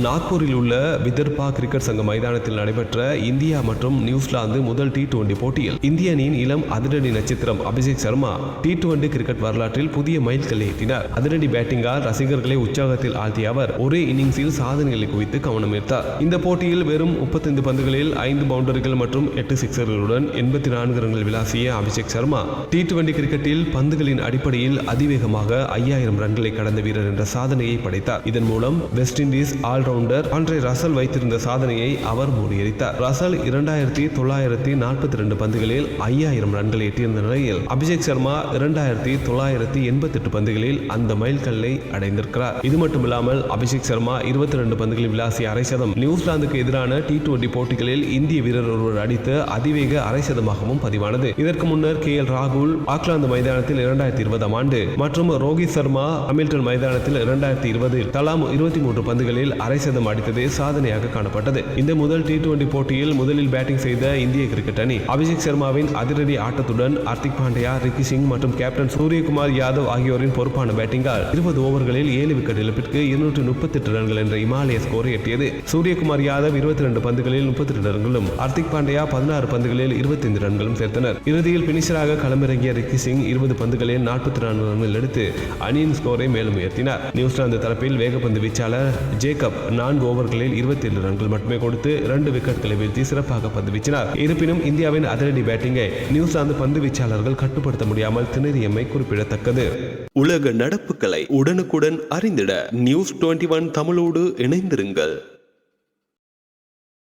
நாக்பூரில் உள்ள விதர்பா கிரிக்கெட் சங்க மைதானத்தில் நடைபெற்ற இந்தியா மற்றும் நியூசிலாந்து முதல் டி டுவெண்டி போட்டியில் இந்திய அணியின் இளம் அதிரடி நட்சத்திரம் Abhishek Sharma T twenty cricket வரலாற்றில் புதிய மைல்கல்லை எட்டினார். அதிரடி பேட்டிங்கால் ரசிகர்களை உற்சாகத்தில் ஆழ்த்திய அவர் ஒரே இன்னிங்ஸில் சாதனைகளை குவித்து கவனம் ஈர்த்தார். இந்த போட்டியில் வெறும் முப்பத்தைந்து பந்துகளில் ஐந்து பவுண்டரிகள் மற்றும் எட்டு சிக்சர்களுடன் எண்பத்தி நான்கு ரன்கள் விளாசிய அபிஷேக் சர்மா டி டுவெண்டி கிரிக்கெட்டில் பந்துகளின் அடிப்படையில் அதிவேகமாக ஐயாயிரம் ரன்களை கடந்த வீரர் என்ற சாதனையை படைத்தார். இதன் மூலம் West Indies all allrounder Andre Russell வைத்திருந்த சாதனையை அவர் முறியடித்தார். ரசல் இரண்டாயிரத்தி தொள்ளாயிரத்தி நாற்பத்தி ரெண்டு பந்துகளில் ஐயாயிரம் ரன்களை எட்டியிருந்த நிலையில் அபிஷேக் சர்மா இரண்டாயிரத்தி தொள்ளாயிரத்தி எண்பத்தி எட்டு பந்துகளில் அந்த மைல்கல்லை அடைந்திருக்கிறார். இது மட்டுமில்லாமல் அபிஷேக் சர்மா இருபத்தி ரெண்டு பந்துகளில் விளாசிய அரை சதம் நியூசிலாந்துக்கு எதிரான டி டுவெண்டி போட்டிகளில் இந்திய வீரர் ஒருவர் அடித்து அதிவேக அரை சதமாகவும் பதிவானது. இதற்கு முன்னர் கே எல் ராகுல் ஆக்லாந்து மைதானத்தில் இரண்டாயிரத்தி இருபதாம் ஆண்டு மற்றும் ரோஹித் சர்மா ஹமில்டன் மைதானத்தில் இரண்டாயிரத்தி இருபதில் தலா இருபத்தி மூன்று பந்துகளில் அரை சதம் அடித்தது சாதனையாக காணப்பட்டது. இந்த முதல் டி டுவெண்டி போட்டியில் முதலில் பேட்டிங் செய்த இந்திய கிரிக்கெட் அணி அபிஷேக் சர்மாவின் அதிரடி ஆட்டத்துடன் ஹர்திக் பாண்டியா ரிக்கி சிங் மற்றும் கேப்டன் சூரியகுமார் யாதவ் ஆகியோரின் பொறுப்பான பேட்டிங்கால் இருபது ஓவர்களில் ஏழு விக்கெட் இழப்பிற்கு இருநூற்று முப்பத்தி எட்டு ரன்கள் என்ற இமாலய ஸ்கோரை எட்டியது. சூரியகுமார் யாதவ் இருபத்தி ரெண்டு பந்துகளில் முப்பத்தி ரெண்டு ரன்களும் ஹர்திக் பாண்டியா பதினாறு பந்துகளில் இருபத்தைந்து ரன்களும் சேர்த்தனர். இறுதியில் பினிஷராக களமிறங்கிய ரிக்கி சிங் இருபது பந்துகளில் நாற்பத்தி நான்கு ரன்கள் எடுத்து அணியின் ஸ்கோரை மேலும் உயர்த்தினார். நியூசிலாந்து தரப்பில் வேகப்பந்து வீச்சாளர் ஜேக்கப் நான்கு ஓவர்களில் இருபத்தி ஏழு ரன்கள் மட்டுமே கொடுத்து இரண்டு விக்கெட்களை வீழ்த்தி சிறப்பாக பந்து வீச்சினார். இருப்பினும் இந்தியாவின் அதிரடி பேட்டிங்கை நியூசிலாந்து பந்து வீச்சாளர்கள் கட்டுப்படுத்த முடியாமல் திணறியமை குறிப்பிடத்தக்கது. உலக நடப்புகளை உடனுக்குடன் அறிந்திட நியூஸ் டுவெண்ட்டி ஒன் தமிழோடு இணைந்திருங்கள்.